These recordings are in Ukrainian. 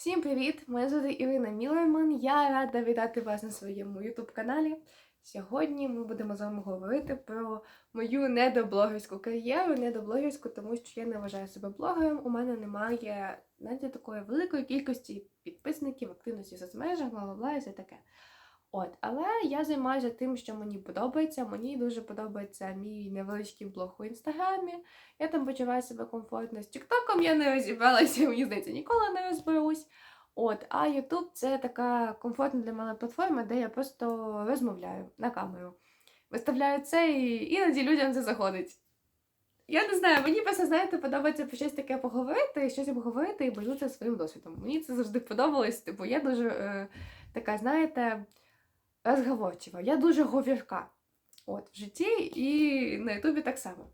Всім привіт! Мене звати Ірина Мілерман. Я рада вітати вас на своєму youtube каналі. Сьогодні ми будемо з вами говорити про мою недоблогерську кар'єру. Недоблогерську, тому що я не вважаю себе блогером. У мене немає навіть такої великої кількості підписників, активності в соцмережах, бла бла бла і все таке. От, але я займаюся тим, що мені подобається. Мені дуже подобається мій невеличкий блог у інстаграмі. Я там почуваю себе комфортно. З Тіктоком я не розібралася, мені здається, ніколи не розберусь. От, а YouTube це така комфортна для мене платформа, де я просто розмовляю на камеру. Виставляю це і іноді людям це заходить. Я не знаю, мені просто, знаєте, подобається про щось таке поговорити, щось обговорити і поділитися своїм досвідом. Мені це завжди подобалось, типу, я дуже е, така, знаєте, розговорчива. Я дуже говірка. От, в житті і на Ютубі так само.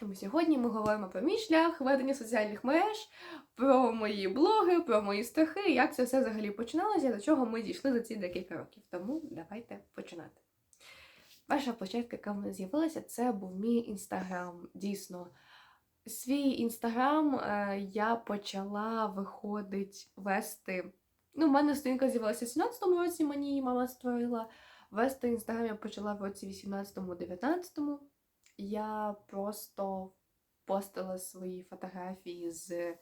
Тому сьогодні ми говоримо про мій шлях ведення соціальних мереж, про мої блоги, про мої страхи, як це все взагалі починалося, до чого ми дійшли за ці декілька років. Тому давайте починати. Перша площадка, яка в мене з'явилася, це був мій інстаграм. Дійсно, свій інстаграм е, я почала виходить вести. Ну, в мене сторінка з'явилася в 17-му році, мені її мама створила. Вести інстаграм я почала в році 18-19. Я просто постила свої фотографії з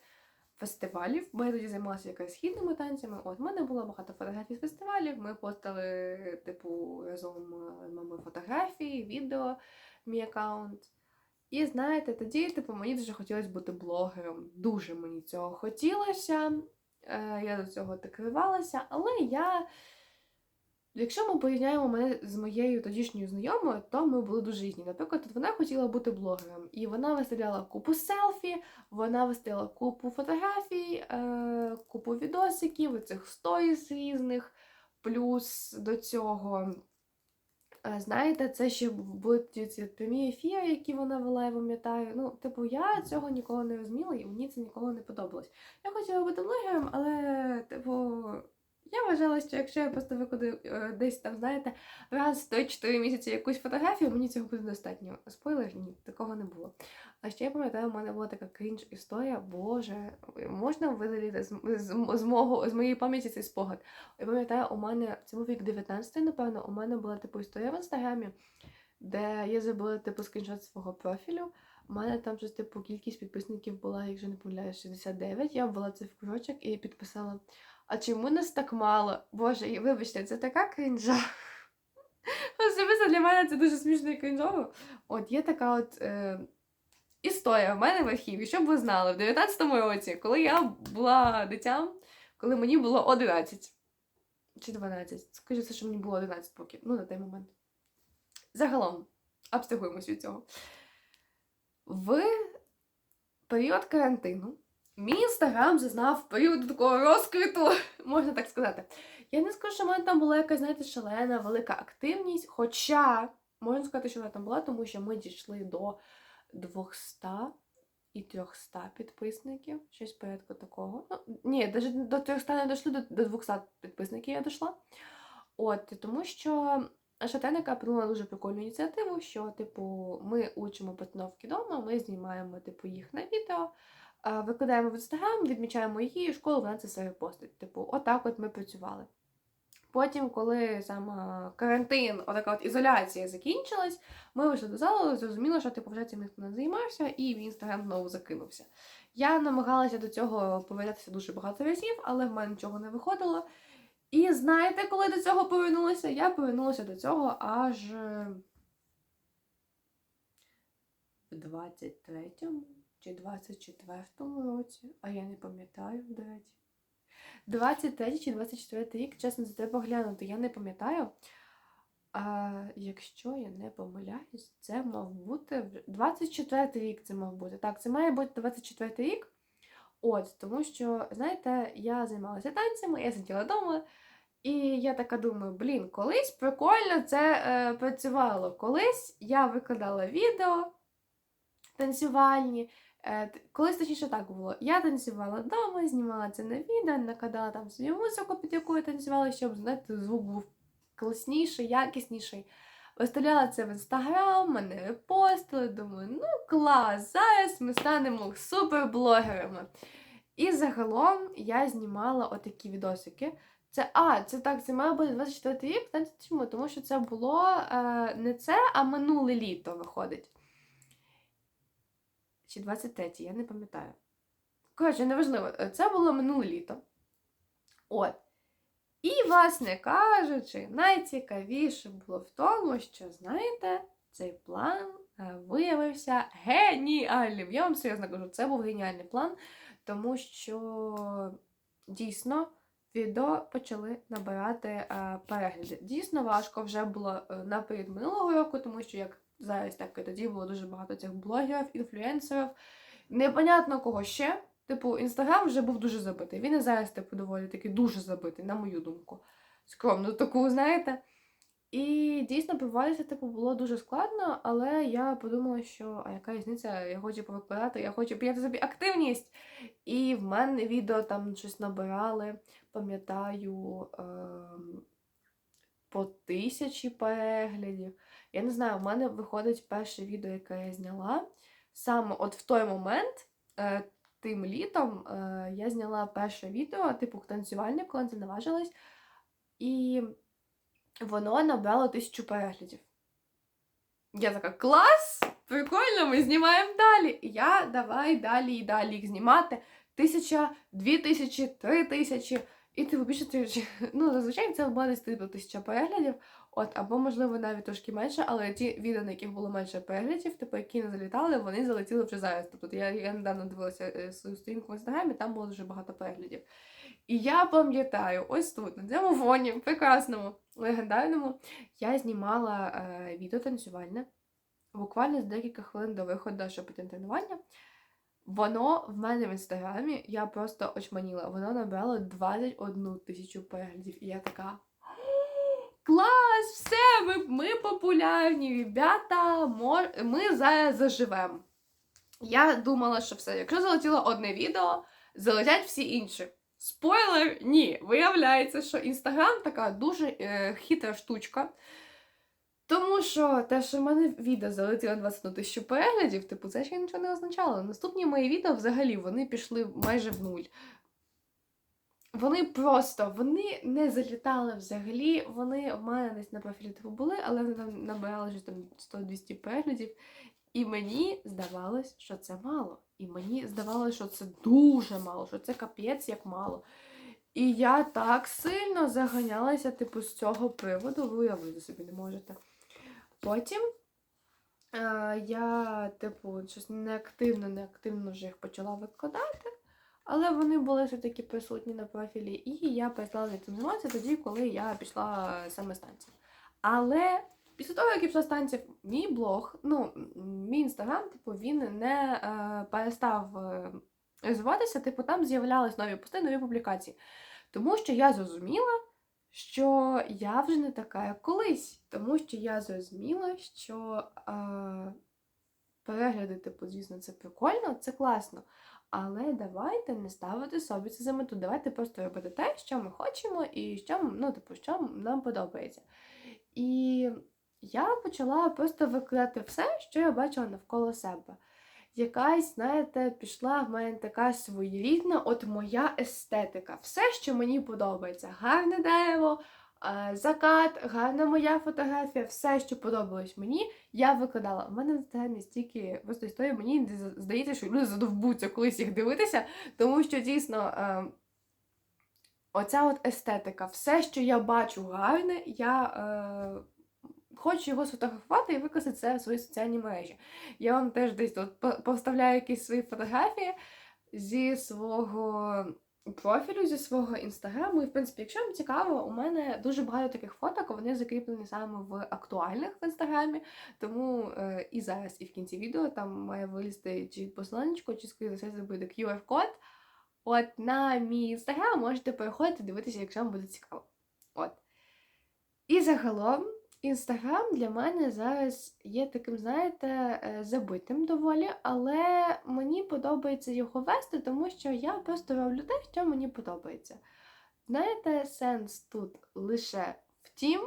фестивалів, бо я тоді займалася якраз східними танцями. От в мене було багато фотографій з фестивалів. Ми постили, типу, разом е, з мамою фотографії, відео, мій аккаунт. І знаєте, тоді, типу, мені дуже хотілося бути блогером. Дуже мені цього хотілося. Е, Я до цього так вивалася, але я. Якщо ми порівняємо мене з моєю тодішньою знайомою, то ми були дуже різні. Наприклад, вона хотіла бути блогером, і вона виставляла купу селфі, вона виставляла купу фотографій, е, купу відосиків, цих сторіс різних. Плюс до цього, знаєте, це ще будуть прямі ефіри, які вона вела, я пам'ятаю. Ну, типу, я цього ніколи не розуміла, і мені це ніколи не подобалось. Я хотіла бути блогером, але, типу. Я вважала, що якщо я просто викладу е, десь там, знаєте, раз в 3-4 місяці якусь фотографію, мені цього буде достатньо. Спойлер, ні, такого не було. А ще я пам'ятаю, у мене була така крінж історія, боже, можна видалити з, з, з, мого, з моєї пам'яті цей спогад. Я пам'ятаю, у мене, це був вік 19 напевно, у мене була типу історія в інстаграмі, де я забула типу скріншот свого профілю. У мене там щось типу кількість підписників була, якщо не помиляюсь, 69. Я ввела це в кружочок і підписала. А чому нас так мало? Боже, вибачте, це така крінжа. Особисто для мене це дуже смішно і крінжово. От є така от е, історія в мене в архіві, щоб ви знали, в 19-му році, коли я була дитям, коли мені було 11 чи 12. Скажіться, що мені було 11 років, ну на той момент. Загалом, абстрагуємось від цього. В період карантину Мій інстаграм зазнав період такого розквіту, можна так сказати. Я не скажу, що в мене там була якась, знаєте, шалена, велика активність. Хоча, можна сказати, що вона там була, тому що ми дійшли до 200 і 300 підписників. Щось порядку такого. Ну, ні, навіть до 300 не дійшли, до, до 200 підписників я дійшла. От, тому що Шатеника придумала дуже прикольну ініціативу, що, типу, ми учимо постановки вдома, ми знімаємо, типу, їх на відео викладаємо в інстаграм, відмічаємо її, і школу вона це все репостить. Типу, отак от ми працювали. Потім, коли саме карантин, отака от ізоляція закінчилась, ми вийшли до залу, зрозуміло, що типу вже цим ніхто не займався, і інстаграм знову закинувся. Я намагалася до цього повертатися дуже багато разів, але в мене нічого не виходило. І знаєте, коли до цього повернулася? Я повернулася до цього аж в 23-му чи 24-му році, а я не пам'ятаю, до речі. 23 чи 24 рік, чесно, за треба глянути, я не пам'ятаю. А якщо я не помиляюсь, це мав бути 24 рік це мав бути. Так, це має бути 24 рік. От, тому що, знаєте, я займалася танцями, я сиділа вдома, і я така думаю, блін, колись прикольно це е, працювало. Колись я викладала відео танцювальні, колись точніше так було. Я танцювала вдома, знімала це на відео, накидала там собі музику, під якою танцювала, щоб знаєте, звук був класніший, якісніший. Виставляла це в інстаграм, мене репостили. Думаю, ну клас, зараз ми станемо суперблогерами. І загалом я знімала отакі відосики. Це, а, це так, це має бути 24 рік. Знаєте чому? Тому що це було е, не це, а минуле літо виходить. Чи 23, я не пам'ятаю. Коротше, неважливо, е, це було минуле літо. От. І, власне кажучи, найцікавіше було в тому, що, знаєте, цей план е, виявився геніальним. Я вам серйозно кажу, це був геніальний план, тому що дійсно відео почали набирати е, перегляди. Дійсно важко вже було е, наперед минулого року, тому що як зараз, так і тоді було дуже багато цих блогерів, інфлюенсерів. Непонятно кого ще. Типу, інстаграм вже був дуже забитий. Він і зараз, типу, доволі таки дуже забитий, на мою думку. Скромно таку, знаєте. І дійсно провалитися, типу, було дуже складно, але я подумала, що а яка різниця, я хочу повикладати, я хочу підняти собі активність. І в мене відео там щось набирали, пам'ятаю, ем, по тисячі переглядів. Я не знаю, в мене виходить перше відео, яке я зняла. Саме от в той момент, е, тим літом, е, я зняла перше відео, типу танцювальне, коли це наважилась. І воно набрало тисячу переглядів. Я така, клас! Прикольно, ми знімаємо далі. І я давай далі і далі їх знімати. Тисяча, дві тисячі, три тисячі. І типу більше тисячі. Ну, зазвичай це було десь типу тисяча переглядів. От, або, можливо, навіть трошки менше, але ті відео, на яких було менше переглядів, типу, які не залітали, вони залетіли вже зараз. Тобто я я недавно дивилася е, свою сторінку в інстаграмі, там було дуже багато переглядів. І я пам'ятаю, ось тут, на цьому фоні, прекрасному, легендарному, я знімала е, відео танцювальне буквально з декілька хвилин до виходу, щоб піти на тренування. Воно в мене в інстаграмі, я просто очманіла, воно набрало 21 тисячу переглядів. І я така. Клас! Все! Ми ми популярні, ребята, ми заживемо. Я думала, що все. Якщо залетіло одне відео, залетять всі інші. Спойлер, ні. Виявляється, що Інстаграм така дуже е, хитра штучка. Тому що те, що в мене відео залетіло 21 тисячу переглядів, типу, це ще нічого не означало. Наступні мої відео взагалі вони пішли майже в нуль. Вони просто вони не залітали взагалі. Вони в мене десь на профілі типу були, але вони там набирали щось там 100-200 переглядів. І мені здавалось, що це мало. І мені здавалося, що це дуже мало, що це капець як мало. І я так сильно заганялася, типу, з цього приводу, ви уявити собі не можете. Потім е, я, типу, щось неактивно, неактивно вже їх почала викладати, але вони були все-таки присутні на профілі, і я перестала цим займатися тоді, коли я пішла саме станцію. Але після того, як я пішла станція, мій блог, ну, мій інстаграм, типу, він не е, перестав е, розвиватися, типу, там з'являлись нові пости, нові публікації. Тому що я зрозуміла, що я вже не така, як колись. Тому що я зрозуміла, що е, перегляди, типу, звісно, це прикольно, це класно. Але давайте не ставити собі це за мету. Давайте просто робити те, що ми хочемо, і що, ну, типу, що нам подобається. І я почала просто викладати все, що я бачила навколо себе. Якась, знаєте, пішла в мене така своєрідна, от моя естетика. Все, що мені подобається. Гарне дерево, закат, гарна моя фотографія, все, що подобалось мені, я викладала. У мене в інстаграмі стільки просто історії, мені здається, що люди задовбуться колись їх дивитися, тому що дійсно. Оця от естетика, все, що я бачу гарне, я е, хочу його сфотографувати і викласти це в свої соціальні мережі. Я вам теж десь тут поставляю якісь свої фотографії зі свого профілю, зі свого інстаграму. І, в принципі, якщо вам цікаво, у мене дуже багато таких фоток, вони закріплені саме в актуальних в інстаграмі. Тому е, і зараз, і в кінці відео там має вилізти чи посиланнячко, чи скоріше все це буде QR-код. От на мій інстаграм можете переходити дивитися, якщо вам буде цікаво. От. І загалом. Інстаграм для мене зараз є таким, знаєте, е, забитим доволі, але мені подобається його вести, тому що я просто роблю те, що мені подобається. Знаєте, сенс тут лише в тім,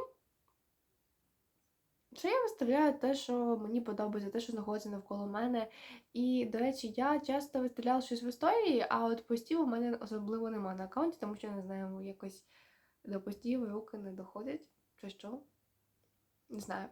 що я виставляю те, що мені подобається, те, що знаходиться навколо мене. І, до речі, я часто виставляла щось в історії, а от постів у мене особливо немає на аккаунті, тому що я не знаю, якось до постів руки не доходять. Чи що? Не знаю.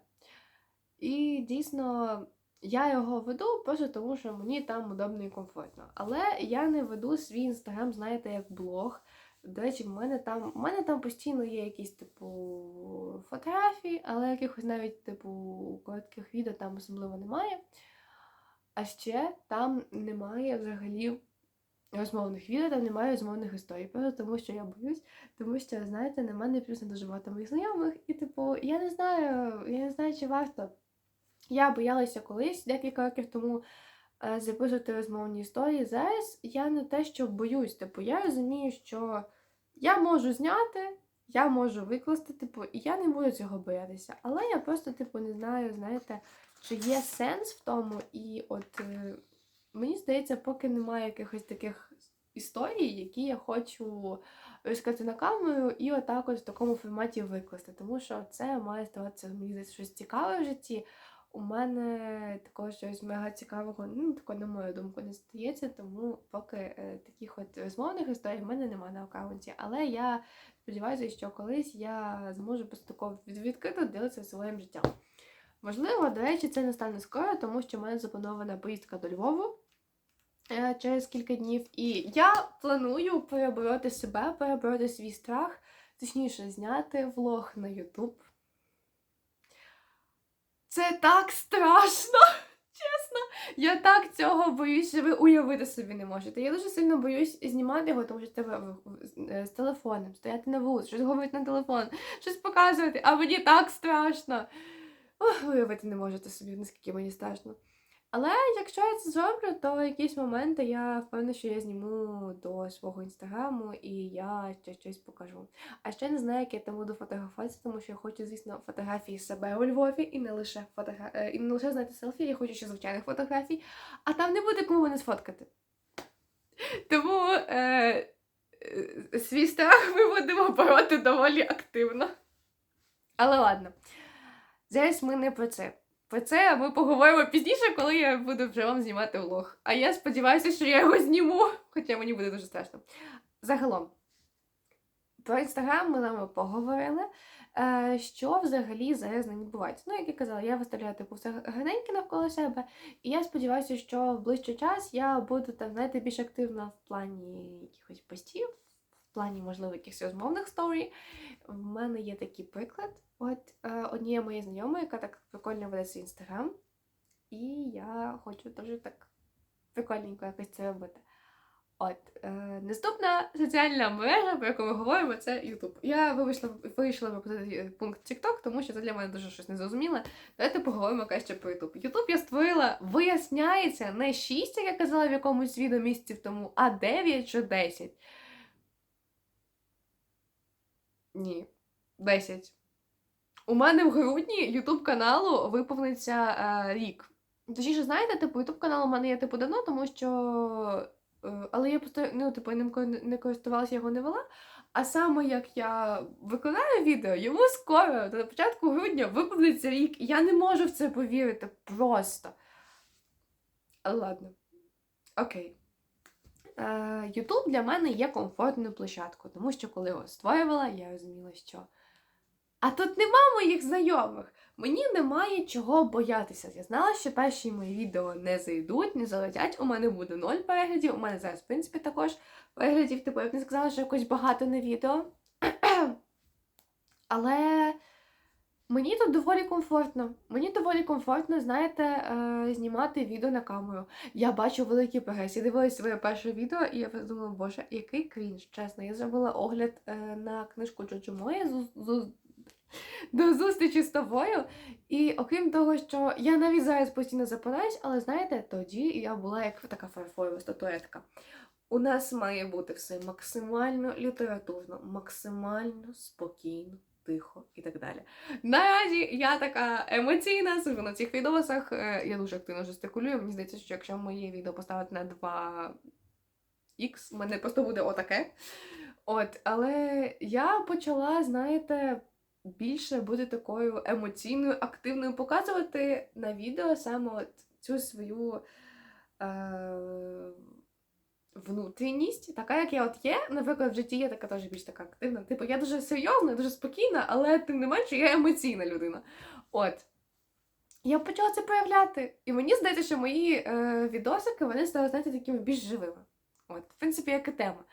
І дійсно. Я його веду просто тому, що мені там удобно і комфортно. Але я не веду свій інстаграм, знаєте, як блог. До речі, в мене там в мене там постійно є якісь, типу, фотографії, але якихось навіть, типу, коротких відео там особливо немає. А ще там немає взагалі розмовних відео, там немає розмовних історій. Просто тому що я боюсь, тому що, знаєте, на мене плюс не дуже багато моїх знайомих, і, типу, я не знаю, я не знаю, чи варто. Я боялася колись, декілька років тому е, записувати розмовні історії. Зараз я не те, що боюсь. Типу, я розумію, що я можу зняти, я можу викласти, типу, і я не буду цього боятися. Але я просто, типу, не знаю, знаєте, чи є сенс в тому. І от е, мені здається, поки немає якихось таких історій, які я хочу розказати на камеру, і отак от в такому форматі викласти. Тому що це має ставатися мені здається, щось цікаве в житті. У мене такого щось мега цікавого, ну, тако, на мою думку, не стається, тому поки е, таких от розмовних історій в мене немає на аккаунті. Але я сподіваюся, що колись я зможу просто такого відкрито ділитися своїм життям. Можливо, до речі, це не стане скоро, тому що в мене запланована поїздка до Львову через кілька днів. І я планую перебороти себе, перебороти свій страх, точніше, зняти влог на YouTube. Це так страшно, чесно. Я так цього боюсь, що ви уявити собі не можете. Я дуже сильно боюсь знімати його, тому що тебе е, з телефоном, стояти на вулиці, щось говорити на телефон, щось показувати, а мені так страшно. Ох, уявити не можете собі, наскільки мені страшно. Але якщо я це зроблю, то якісь моменти я впевнена, що я зніму до свого інстаграму і я щось покажу. А ще не знаю, як я там буду фотографуватися, тому що я хочу, звісно, фотографії себе у Львові і не лише фотогра... е, і не лише знаєте селфі, я хочу ще звичайних фотографій, а там не буде кому мене сфоткати. Тому е... е, свій страх ми будемо бороти доволі активно. Але ладно. Зараз ми не про це. Про це ми поговоримо пізніше, коли я буду вже вам знімати влог. А я сподіваюся, що я його зніму, хоча мені буде дуже страшно. Загалом, про інстаграм ми з вами поговорили. Е, що взагалі зараз не відбувається? Ну, як я казала, я виставляю типу все гарненьке навколо себе, і я сподіваюся, що в ближчий час я буду там, знаєте, більш активна в плані якихось постів, в плані, можливо, якихось розмовних сторій. В мене є такий приклад. От е, однієї моєї знайомої, яка так прикольно веде свій інстаграм, і я хочу дуже так прикольненько якось це робити. От, е, наступна соціальна мережа, про яку ми говоримо, це YouTube. Я вийшла, вирішила пропустити пункт TikTok, тому що це для мене дуже щось незрозуміле. Давайте поговоримо краще про YouTube. YouTube я створила, виясняється, не 6, як я казала в якомусь відео місяців тому, а 9 чи 10. Ні, 10. У мене в грудні YouTube каналу виповниться е, рік. Точніше, знаєте, типу, YouTube канал у мене є типу давно, тому що. е, але я просто ну, типу, ним не користувалася, його не вела. А саме як я викладаю відео, йому скоро, до початку грудня, виповниться рік. І я не можу в це повірити просто. Ладно. Окей. Е, YouTube для мене є комфортною площадкою, тому що коли його створювала, я розуміла, що. А тут нема моїх знайомих. Мені немає чого боятися. Я знала, що перші мої відео не зайдуть, не залетять. У мене буде ноль переглядів. У мене зараз, в принципі, також переглядів, типу, я б не сказала, що якось багато на відео. Але мені тут доволі комфортно. Мені доволі комфортно, знаєте, е, знімати відео на камеру. Я бачу великі прогрес. Я дивилась своє перше відео, і я подумала, боже, який крінж, чесно. Я зробила огляд е, на книжку з, з, до зустрічі з тобою. І окрім того, що я навіть зараз постійно запинаюсь, але знаєте, тоді я була як така фарфорова статуетка. У нас має бути все максимально літературно, максимально спокійно, тихо і так далі. Наразі я така емоційна, сижу на цих відосах. е, Я дуже активно жестикулюю. Мені здається, що якщо моє відео поставити на 2 х в мене просто буде отаке. От, але я почала, знаєте, більше бути такою емоційною, активною, показувати на відео саме от цю свою е- внутрішність, така, як я от є. Наприклад, в житті я така теж більш така активна. Типу, я дуже серйозна, дуже спокійна, але тим не менше я емоційна людина. От. Я почала це проявляти. І мені здається, що мої е, відосики вони стали, знаєте, такими більш живими. От, в принципі, як і тема.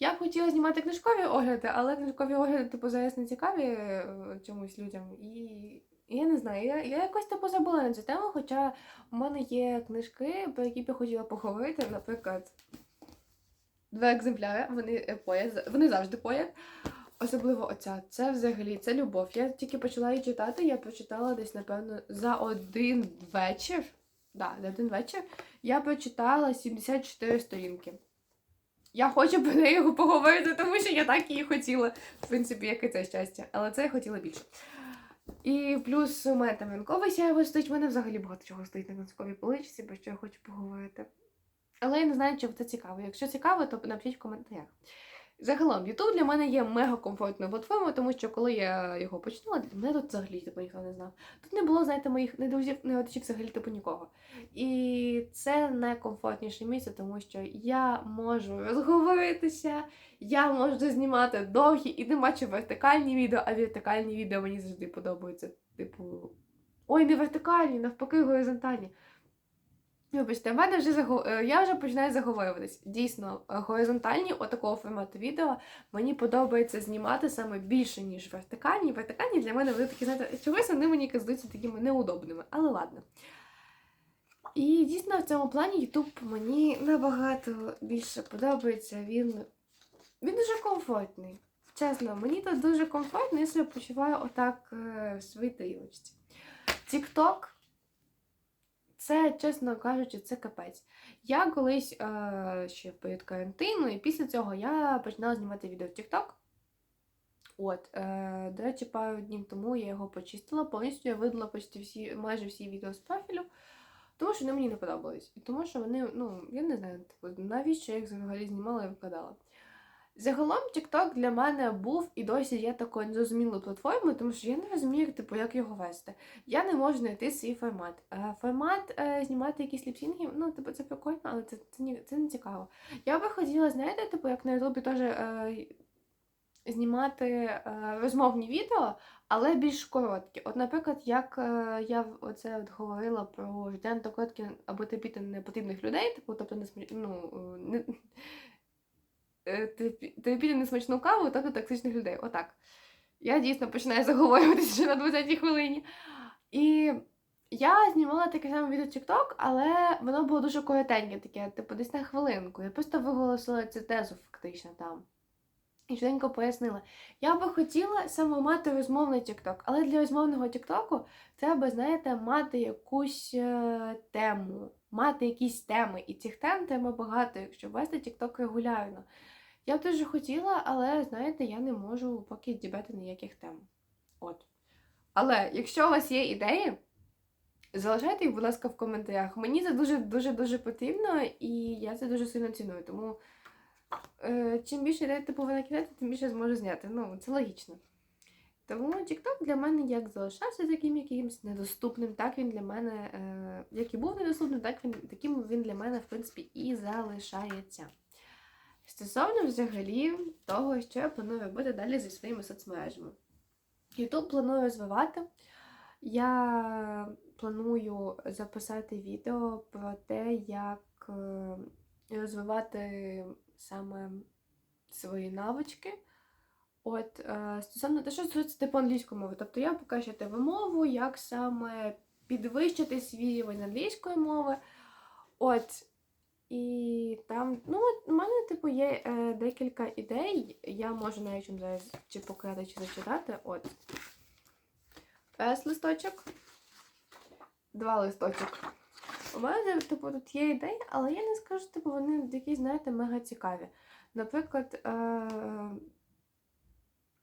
Я б хотіла знімати книжкові огляди, але книжкові огляди, типу, зараз не цікаві е, чомусь людям. І, я не знаю, я, я якось типу забула на цю тему, хоча у мене є книжки, про які б я хотіла поговорити, наприклад. Два екземпляри, вони е, вони завжди пояд. Особливо оця. Це взагалі це любов. Я тільки почала її читати, я прочитала десь, напевно, за один вечір. Да, за один вечір я прочитала 74 сторінки. Я хочу про неї поговорити, тому що я так її хотіла. В принципі, як і це щастя. Але це я хотіла більше. І плюс у мене там ранковий сяйво стоїть, в мене взагалі багато чого стоїть на ранковій поличці, про що я хочу поговорити. Але я не знаю, чи це цікаво. Якщо цікаво, то напишіть в коментарях. Загалом, YouTube для мене є мега комфортною платформою, тому що коли я його починала, мене тут взагалі типу, ніхто не знав. Тут не було, знаєте, моїх не друзів, не родичів взагалі типу нікого. І це найкомфортніше місце, тому що я можу розговоритися, я можу знімати довгі і не бачу вертикальні відео, а вертикальні відео мені завжди подобаються. Типу, ой, не вертикальні, навпаки, горизонтальні. Вибачте, в мене вже загу... е, я вже починаю заговорюватись. Дійсно, е, горизонтальні отакого формату відео мені подобається знімати саме більше, ніж вертикальні. Вертикальні для мене вони такі, знаєте, чогось вони мені здаються такими неудобними, але ладно. І дійсно в цьому плані YouTube мені набагато більше подобається. Він він дуже комфортний. Чесно, мені тут дуже комфортно, якщо я почуваю отак е, в своїй тарілочці. TikTok це, чесно кажучи, це капець. Я колись е, ще перед карантину, і після цього я починала знімати відео в TikTok. От, е, до речі, пару днів тому я його почистила, повністю я видала почти всі, майже всі відео з профілю, тому що вони мені не подобались. І тому що вони, ну, я не знаю, типу, навіщо я їх взагалі знімала і викладала. Загалом TikTok для мене був і досі є такою незрозумілою платформою, тому що я не розумію, типу, як його вести. Я не можу знайти свій формат. Е, формат е, знімати якісь ліпсінги, ну, типу, це прикольно, але це це, не, це не цікаво. Я би хотіла, знаєте, типу, як на Ютубі теж е, знімати розмовні відео, але більш короткі. От, наприклад, як я оце от говорила про життя на короткі або терпіти непотрібних людей, типу, тобто не ну, не. Е, терпіти несмачну каву, тобто токсичних людей. Отак. Я дійсно починаю заговорюватися вже на 20-й хвилині. І я знімала таке саме відео TikTok, але воно було дуже коротеньке, таке, типу, десь на хвилинку. Я просто виголосила цю тезу фактично там. І швиденько пояснила. Я би хотіла саме мати розмовний TikTok, але для розмовного TikTok треба, знаєте, мати якусь е, тему, мати якісь теми. І цих тем треба багато, якщо вести TikTok регулярно. Я б дуже хотіла, але, знаєте, я не можу поки дібати ніяких тем. От. Але якщо у вас є ідеї, залишайте їх, будь ласка, в коментарях. Мені це дуже-дуже дуже потрібно, і я це дуже сильно ціную. Тому е, чим більше ідей ти повинна кидати, тим більше зможу зняти. Ну, це логічно. Тому TikTok для мене як залишався таким якимось недоступним, так він для мене, е, як і був недоступним, так він таким він для мене, в принципі, і залишається. Стосовно взагалі того, що я планую робити далі зі своїми соцмережами. YouTube планую розвивати. Я планую записати відео про те, як е, розвивати саме свої навички. От, е, стосовно те, що стосується типу англійської мови. Тобто я покажу тебе мову, як саме підвищити свій рівень англійської мови. От, і там, ну, у мене, типу, є е, декілька ідей. Я можу навіть вам зараз чи показати, чи зачитати. От. Раз листочок, два листочок. У мене, типу, тут є ідеї, але я не скажу, типу, вони такі, знаєте, мега цікаві. Наприклад, е,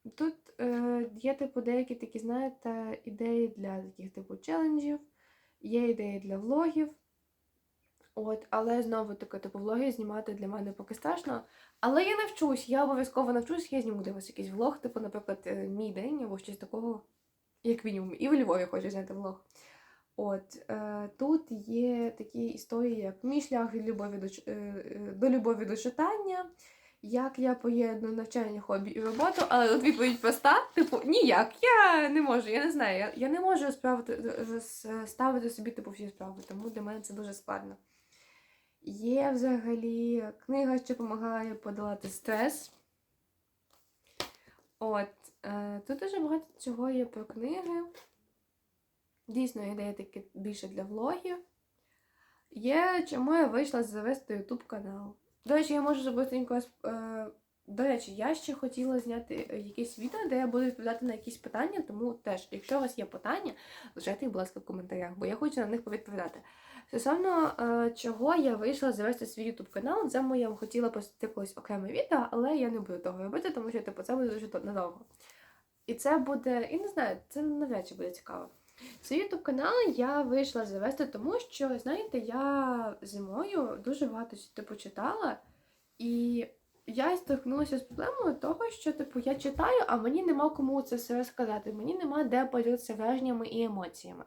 тут е, є, типу, деякі такі, знаєте, ідеї для таких, типу, челенджів, є ідеї для влогів. От, але знову таки, типу, влоги знімати для мене поки страшно. Але я навчусь, я обов'язково навчусь, я зніму для вас якийсь влог, типу, наприклад, е, мій день або щось такого, як мінімум. І в Львові хочу зняти влог. От е, тут є такі історії, як мій шлях від любові до, е, е, до любові до читання, як я поєдную навчання, хобі і роботу, але тут відповідь проста, типу, ніяк, я не можу, я не знаю, я, я не можу справити, ставити собі типу всі справи, тому для мене це дуже складно. Є взагалі книга, що допомагає подолати стрес. От, е, тут дуже багато чого є про книги. Дійсно, ідея таки більше для влогів. Є, чому я вийшла завести YouTube канал. До речі, я можу зробити якось. Е, до речі, я ще хотіла зняти е, якесь відео, де я буду відповідати на якісь питання, тому теж, якщо у вас є питання, лишайте їх, будь ласка, в коментарях, бо я хочу на них повідповідати. Стосовно е, чого я вийшла завести свій YouTube канал, це моя хотіла посвятити колись окреме відео, але я не буду того робити, тому що типу, це буде дуже надовго. І це буде, і не знаю, це навряд чи буде цікаво. Свій YouTube канал я вийшла завести, тому що, знаєте, я зимою дуже багато типу, читала, і я стикнулася з проблемою того, що типу, я читаю, а мені нема кому це все розказати. Мені нема де поділитися враженнями і емоціями.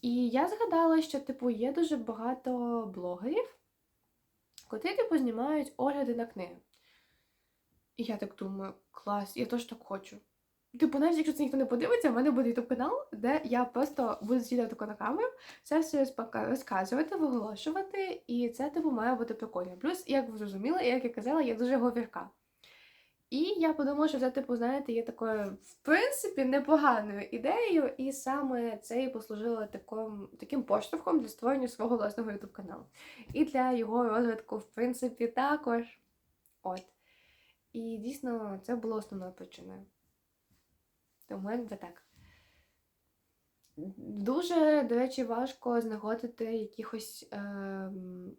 І я згадала, що типу, є дуже багато блогерів, котрі типу, знімають огляди на книги. І я так думаю, клас, я теж так хочу. Типу, навіть якщо це ніхто не подивиться, в мене буде YouTube канал, де я просто буду на камеру, це все розказувати, виголошувати, і це типу має бути прикольно. Плюс, як ви зрозуміли, як я казала, я дуже говірка. І я подумала, що це, типу, знаєте, є такою, в принципі, непоганою ідеєю, і саме це і послужило таким, таким поштовхом для створення свого власного YouTube каналу. І для його розвитку, в принципі, також. От. І дійсно це було основною причиною. Тому якби так. Дуже, до речі, важко знаходити якихось. ем,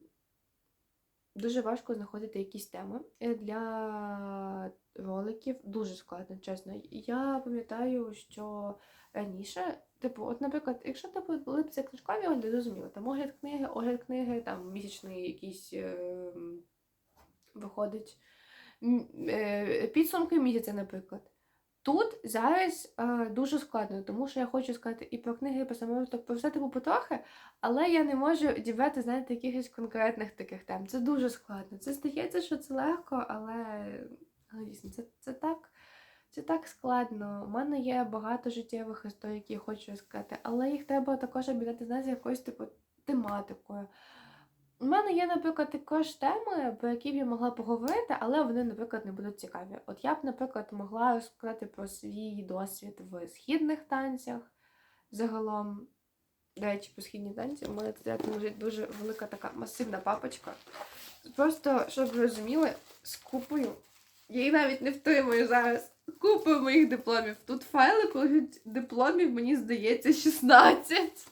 Дуже важко знаходити якісь теми е, для роликів. Дуже складно, чесно. Я пам'ятаю, що раніше, типу, от, наприклад, якщо типу, були б це книжкові огляди, зрозуміло, там огляд книги, огляд книги, там місячний якийсь ем, виходить е, підсумки місяця, наприклад. Тут зараз е, дуже складно, тому що я хочу сказати і про книги, і про саморозвиток, про все типу потрохи, але я не можу дібрати, знаєте, якихось конкретних таких тем. Це дуже складно. Це здається, що це легко, але, але дійсно, це, це так. Це так складно. У мене є багато життєвих історій, які я хочу розказати, але їх треба також об'єднати, знаєте, якоюсь типу тематикою. У мене є, наприклад, також теми, про які б я могла поговорити, але вони, наприклад, не будуть цікаві. От я б, наприклад, могла розказати про свій досвід в східних танцях загалом. До речі, про східні танці у мене тут дуже велика така масивна папочка. Просто, щоб ви розуміли, з купою. Я її навіть не втримую зараз. Купою моїх дипломів. Тут файлик лежить дипломів, мені здається, 16.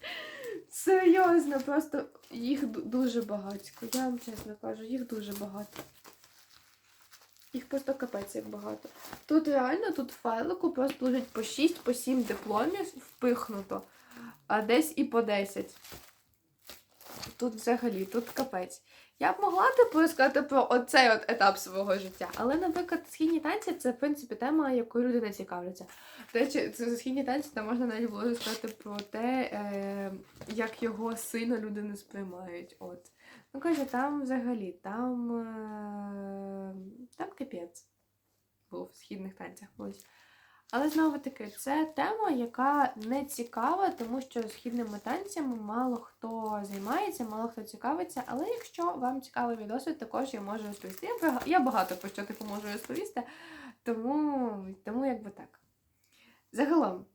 Серйозно, просто їх дуже багатько. Я вам чесно кажу, їх дуже багато. Їх просто капець як багато. Тут реально, тут в файлику просто лежить по 6, по 7 дипломів впихнуто, а десь і по 10. Тут взагалі, тут капець. Я б могла типу розказати про оцей от етап свого життя. Але, наприклад, східні танці це, в принципі, тема, якою люди не цікавляться. Речі, це східні танці, там можна навіть було розказати про те, е, як його сильно люди не сприймають. От. Ну, каже, там взагалі, там, е, там капець був в східних танцях колись. Але знову таки, це тема, яка не цікава, тому що східними танцями мало хто займається, мало хто цікавиться. Але якщо вам цікавий мій досвід, також я можу розповісти. Я, багато про що типу можу розповісти, тому, тому якби так. Загалом,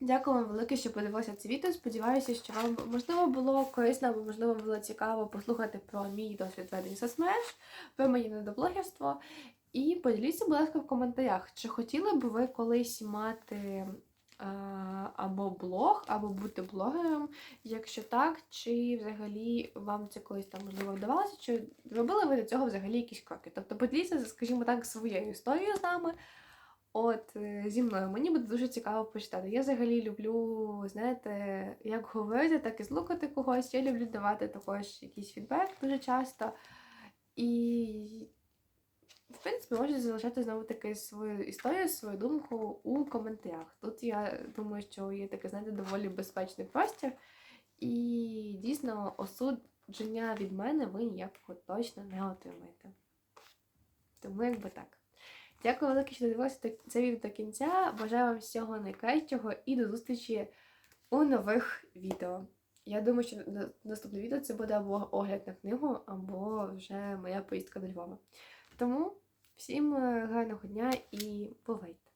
дякую вам велике, що подивилися це відео. Сподіваюся, що вам можливо було корисно або можливо було цікаво послухати про мій досвід ведення соцмереж, про моє недоблогерство. І поділіться, будь ласка, в коментарях, чи хотіли б ви колись мати е, або блог, або бути блогером. Якщо так, чи взагалі вам це колись там можливо вдавалося, чи робили ви до цього взагалі якісь кроки? Тобто поділіться, скажімо так, своєю історією з нами. от е, зі мною. Мені буде дуже цікаво почитати. Я взагалі люблю, знаєте, як говорити, так і слухати когось. Я люблю давати також якийсь фідбек дуже часто. І, в принципі, можете залишати знову таки свою історію, свою думку у коментарях. Тут я думаю, що є таке, знаєте, доволі безпечний простір. І дійсно осудження від мене ви ніякого точно не отримаєте. Тому якби так. Дякую велике, що дивилися це відео до кінця. Бажаю вам всього найкращого і до зустрічі у нових відео. Я думаю, що на- наступне відео це буде або огляд на книгу, або вже моя поїздка до Львова. Тому всім е, гарного дня і бувайте!